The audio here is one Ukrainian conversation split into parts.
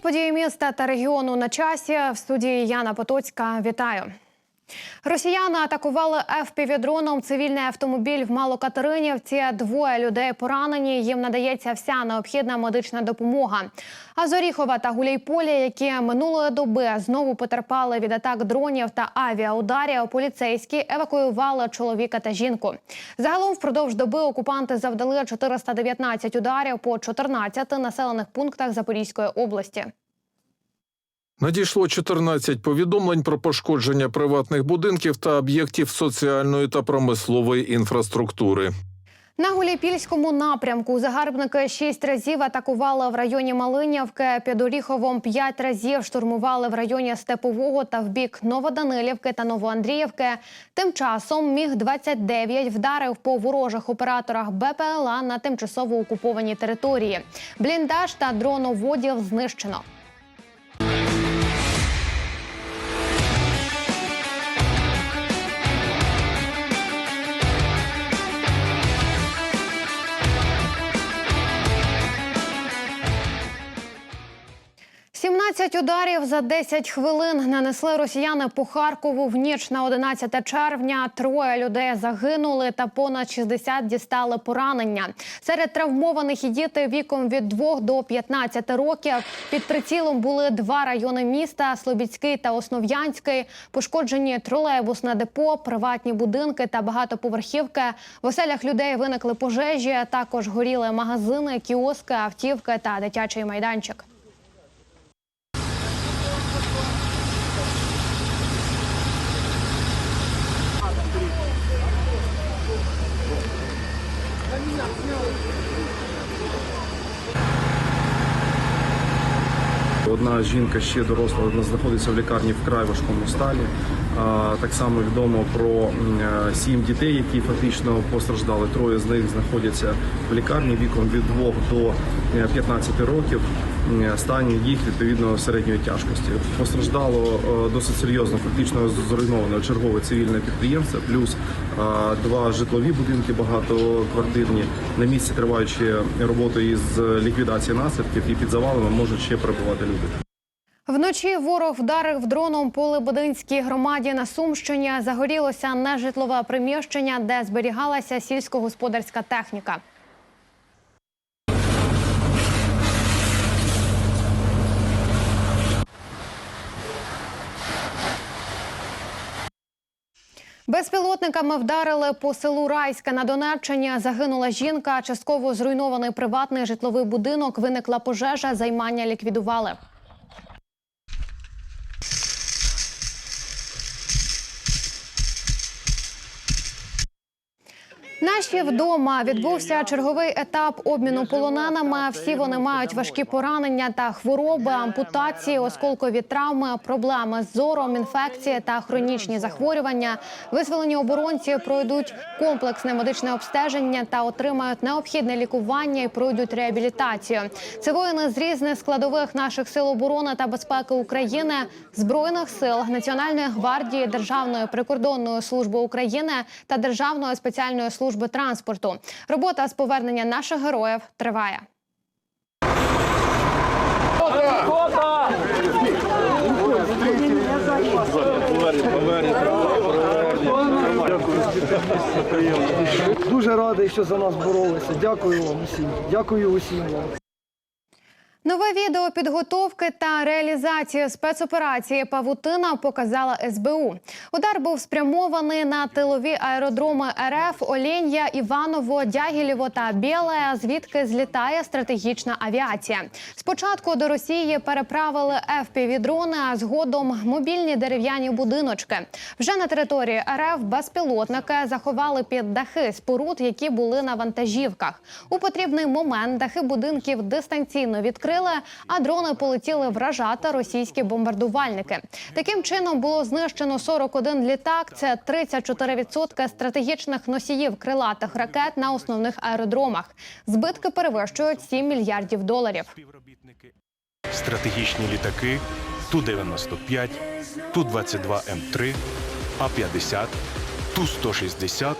Події міста та регіону на часі в студії Яна Потоцька. Вітаю. Росіяни атакували ФПВ-дроном цивільний автомобіль в Малокатеринівці. Двоє людей поранені. Їм надається вся необхідна медична допомога. А Зоріхова та Гуляйполя, які минулої доби знову потерпали від атак дронів та авіаударів, поліцейські евакуювали чоловіка та жінку. Загалом впродовж доби окупанти завдали 419 ударів по 14 населених пунктах Запорізької області. Надійшло 14 повідомлень про пошкодження приватних будинків та об'єктів соціальної та промислової інфраструктури. На Гуляйпільському напрямку загарбники шість разів атакували в районі Малинівки. Під Оріховом п'ять разів штурмували в районі Степового та в бік Новоданилівки та Новоандріївки. Тим часом міг 29 вдарив по ворожих операторах БПЛА на тимчасово окупованій території. Бліндаж та дроноводів знищено. «17 ударів за 10 хвилин нанесли росіяни по Харкову в ніч на 11 червня. Троє людей загинули та понад 60 дістали поранення. Серед травмованих і діти віком від 2 до 15 років. Під прицілом були два райони міста: Слобідський та Основ'янський. Пошкоджені тролейбусне депо, приватні будинки та багатоповерхівки. В оселях людей виникли пожежі. Також горіли магазини, кіоски, автівки та дитячий майданчик. Одна жінка ще доросла знаходиться в лікарні в край важкому стані. Так само відомо про е, сім дітей, які фактично постраждали. Троє з них знаходяться в лікарні віком від 2 до е, 15 років. Стані їх відповідно середньої тяжкості. Постраждало е, досить серйозно, фактично зруйновано чергове цивільне підприємство, плюс е, два житлові будинки багатоквартирні. На місці триваючи роботи із ліквідації наслідків і під завалами можуть ще перебувати люди. Вночі ворог вдарив дроном по Лебединській громаді на Сумщині. Загорілося нежитлове приміщення, де зберігалася сільськогосподарська техніка. Безпілотниками вдарили по селу Райське на Донеччині. Загинула жінка. Частково зруйнований приватний житловий будинок. Виникла пожежа. Займання ліквідували. Наші вдома відбувся черговий етап обміну полоненими. Всі вони мають важкі поранення та хвороби, ампутації, осколкові травми, проблеми з зором, інфекції та хронічні захворювання. Визволені оборонці пройдуть комплексне медичне обстеження та отримають необхідне лікування і пройдуть реабілітацію. Це воїни з різних складових наших сил оборони та безпеки України, збройних сил, Національної гвардії, Державної прикордонної служби України та Державної спеціальної служби транспорту. Робота з повернення наших героїв триває. Дуже радий, що за нас боролися. Дякую вам усім. Дякую усім вам. Нове відео підготовки та реалізації спецоперації Павутина показала СБУ. Удар був спрямований на тилові аеродроми РФ Оленя, Іваново, Дягілєво та Біле, звідки злітає стратегічна авіація. Спочатку до Росії переправили FPV-дрони, а згодом мобільні дерев'яні будиночки. Вже на території РФ безпілотники заховали під дахи споруд, які були на вантажівках. У потрібний момент дахи будинків дистанційно відкрили, а дрони полетіли вражати російські бомбардувальники. Таким чином було знищено 41 літак. Це 34% стратегічних носіїв крилатих ракет на основних аеродромах. Збитки перевищують 7 мільярдів доларів. стратегічні літаки Ту-95, Ту-22М3, А-50, Ту-160,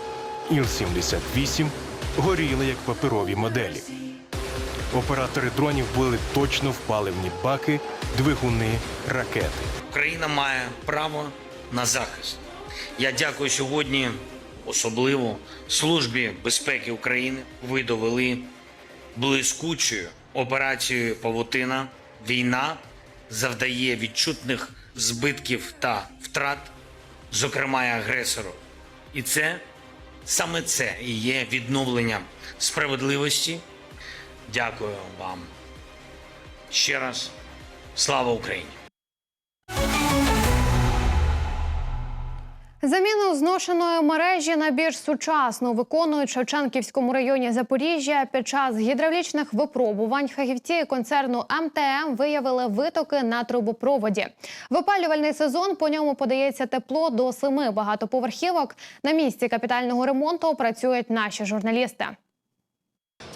Іл-78 горіли як паперові моделі. Оператори дронів були точно в паливні баки, двигуни, ракети. Україна має право на захист. Я дякую сьогодні особливо Службі безпеки України. Ви довели блискучою операцією Павутина. Війна завдає відчутних збитків та втрат, зокрема й агресору. І це саме це і є відновленням справедливості. Дякую вам ще раз. Слава Україні! Заміну зношеної мережі на більш сучасну виконують в Шевченківському районі Запоріжжя. Під час гідравлічних випробувань фахівці концерну МТМ виявили витоки на трубопроводі. В опалювальний сезон по ньому подається тепло до семи багатоповерхівок. На місці капітального ремонту працюють наші журналісти.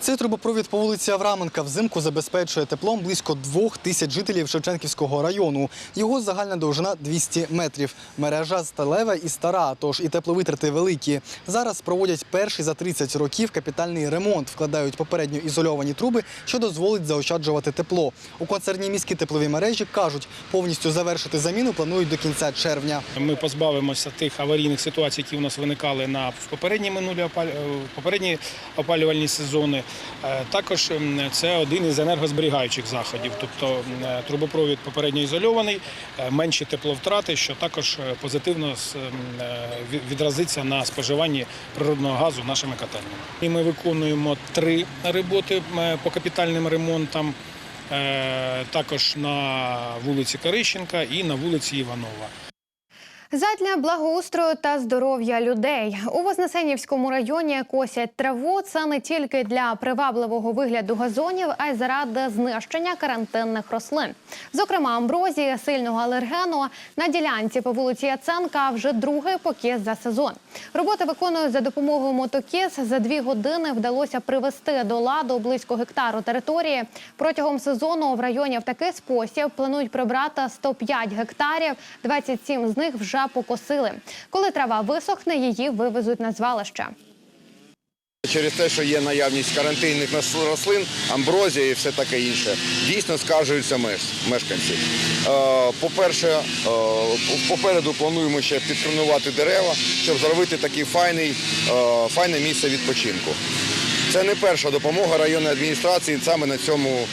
Цей трубопровід по вулиці Авраменка взимку забезпечує теплом близько двох тисяч жителів Шевченківського району. Його загальна довжина 200 метрів. Мережа сталева і стара, тож і тепловитрати великі. Зараз проводять перший за 30 років капітальний ремонт, вкладають попередньо ізольовані труби, що дозволить заощаджувати тепло. У концерні міські теплові мережі кажуть, повністю завершити заміну планують до кінця червня. Ми позбавимося тих аварійних ситуацій, які у нас виникали на попередні минулі попередні опалювальні сезони. Е, Також це один із енергозберігаючих заходів, тобто е, трубопровід попередньо ізольований, е, менші тепловтрати, що також позитивно с- м, е, від- відразиться на споживанні природного газу нашими котельнями. І ми виконуємо три роботи по капітальним ремонтам. Також на вулиці Корищенка і на вулиці Іванова. Задля благоустрою та здоров'я людей у Вознесенівському районі косять траву. Це не тільки для привабливого вигляду газонів, а й заради знищення карантинних рослин. Зокрема, амброзії, сильного алергену на ділянці по вулиці Яценка вже другий покіс за сезон. Роботи виконують за допомогою мотокіс. За дві години вдалося привести до ладу близько гектару території. Протягом сезону в районі в такий спосіб планують прибрати 105 гектарів. 27 з них вже покосили. Коли трава висохне, її вивезуть на звалище. Через те, що є наявність карантинних рослин, амброзія і все таке інше, дійсно скаржуються мешканці. Е, По-перше, е, попереду плануємо ще підкорнувати дерева, щоб зробити таке файне місце відпочинку. Це не перша допомога районної адміністрації саме на цьому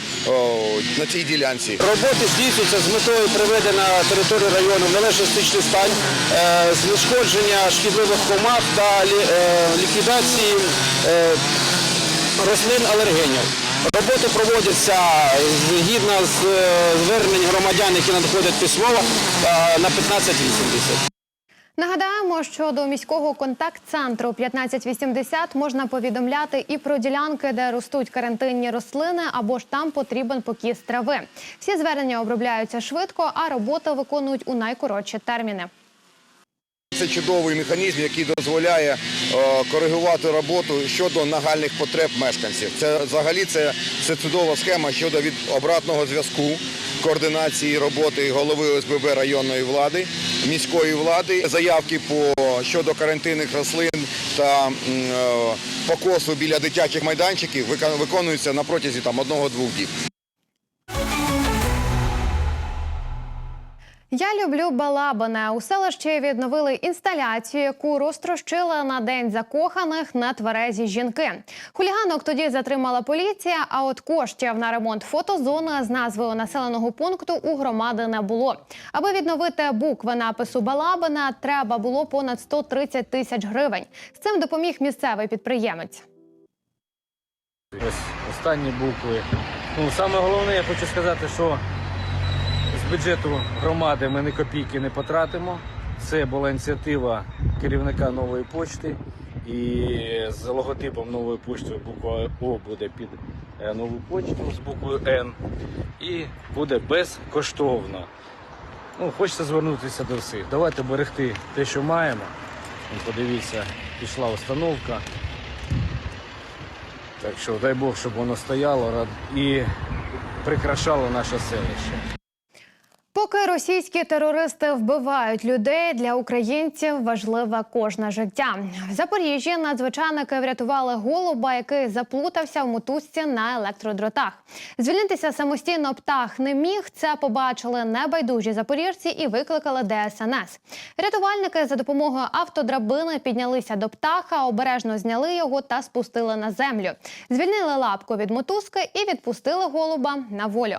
на цій ділянці. Роботи здійснюються з метою приведення території району в належний стан, е, знешкодження шкідливих комах та е, ліквідації е, рослин алергенів. Роботи проводяться згідно з звернень громадян, які надходять письмово на 1580. Нагадаємо, що до міського контакт-центру 1580 можна повідомляти і про ділянки, де ростуть карантинні рослини, або ж там потрібен покіс трави. Всі звернення обробляються швидко, а роботи виконують у найкоротші терміни. Це чудовий механізм, який дозволяє е, коригувати роботу щодо нагальних потреб мешканців. Це взагалі це, це чудова схема щодо від обратного зв'язку, координації роботи голови ОСББ районної влади, міської влади, заявки по щодо карантинних рослин та е, покосу біля дитячих майданчиків виконуються на протязі там одного-двох діб. Я люблю балабане. У селищі відновили інсталяцію, яку розтрощили на день закоханих на тверезі жінки. Хуліганок тоді затримала поліція. А от коштів на ремонт фотозони з назвою населеного пункту у громади не було. Аби відновити букви напису Балабина, треба було понад 130 тисяч гривень. З цим допоміг місцевий підприємець. Ось останні букви. Ну, саме головне, я хочу сказати, що бюджету громади ми ні копійки не потратимо. Це була ініціатива керівника нової почти. І з логотипом нової почти буква О буде під е, нову почту з буквою Н. І буде безкоштовно. Ну, хочеться звернутися до всіх. Давайте берегти те, що маємо. Подивіться, пішла установка. Так що дай Бог, щоб воно стояло і прикрашало наше селище. Поки російські терористи вбивають людей, для українців важливе кожне життя. В Запоріжжі надзвичайники врятували голуба, який заплутався в мотузці на електродротах. Звільнитися самостійно птах не міг. Це побачили небайдужі запоріжці і викликали ДСНС. Рятувальники за допомогою автодрабини піднялися до птаха, обережно зняли його та спустили на землю. Звільнили лапку від мотузки і відпустили голуба на волю.